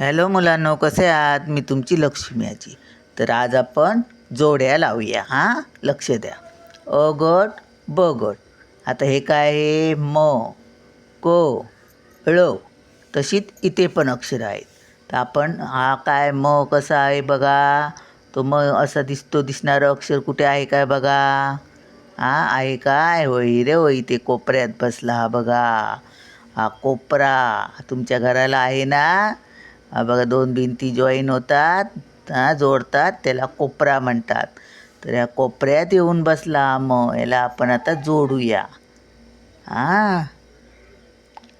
Hello मुलांनो कसे आहात? मी तुमची लक्ष्मी आजी. तर आज आपण जोड्या लावूया हां? लक्ष द्या. अ गट ब गट. आता हे काय आहे? म को ळ. तशीच इथे पण अक्षरं आहेत. तर आपण हा काय म कसा आहे बघा? तो म असा दिसतो दिसणारं अक्षर कुठे आहे काय बघा? हां आहे काय? होई रे होई इथे कोपऱ्यात बसला हा बघा. हा कोपरा तुमच्या घराला आहे ना? हा बघा दोन भिंती जॉईन होतात हा जोडतात त्याला कोपरा म्हणतात. तर या कोपऱ्यात येऊन बसला मग याला आपण आता जोडूया. हां.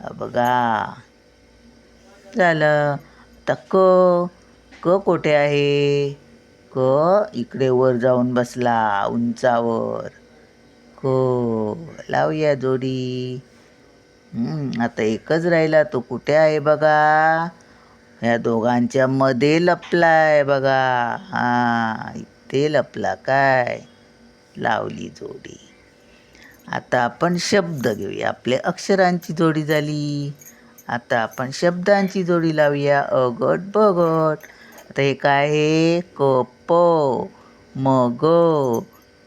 हा बघा. झालं. आता क क कुठे आहे? क इकडे वर जाऊन बसला उंचावर. क लावूया जोडी. आता एकच राहिला तो कुठे आहे बघा? ह्या दोघांच्या मध्ये लपलाय बघा. हा इथे लपला काय? लावली जोडी. आता आपण शब्द घेऊया. आपल्या अक्षरांची जोडी झाली. आता आपण शब्दांची जोडी लावूया. अ गट आता हे काय आहे? कप मग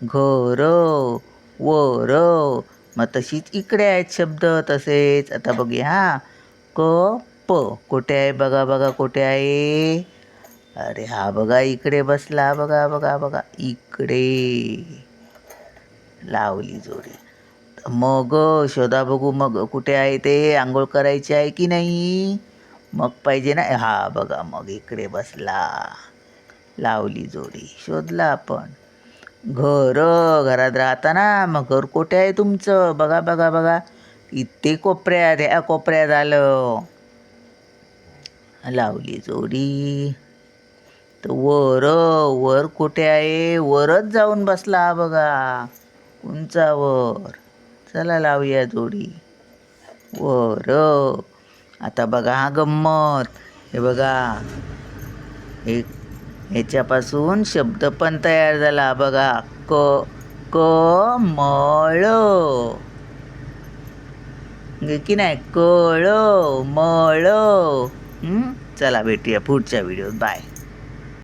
घर वर. मग तशीच इकडे आहेत शब्द तसेच. आता बघूया हां. क प कुठे आहे बघा बघा कुठे आहे? अरे हा बघा इकडे बसला. बघा बघा बघा. इकडे. लावली जोडी. मग शोधा बघू मग कुठे आहे ते? आंघोळ करायची आहे की नाही? मग पाहिजे ना? हा बघा मग इकडे बसला. लावली जोडी. शोधला आपण. घर घरात राहता ना मग घर कुठे आहे तुमचं? बघा बघा बघा. इथे कोपऱ्यात ह्या कोपऱ्यात आलं. लावली जोडी. तर वर वर कुठे आहे? वरच जाऊन बसला हा बघा. उंचावर चला लावूया जोडी. वर. आता बघा हा गंमत. हे बघा. हे ह्याच्यापासून शब्द पण तयार झाला. बघा. क क मळ की नाही? कळ मळ चला भेटूया पुढच्या व्हिडिओत. बाय.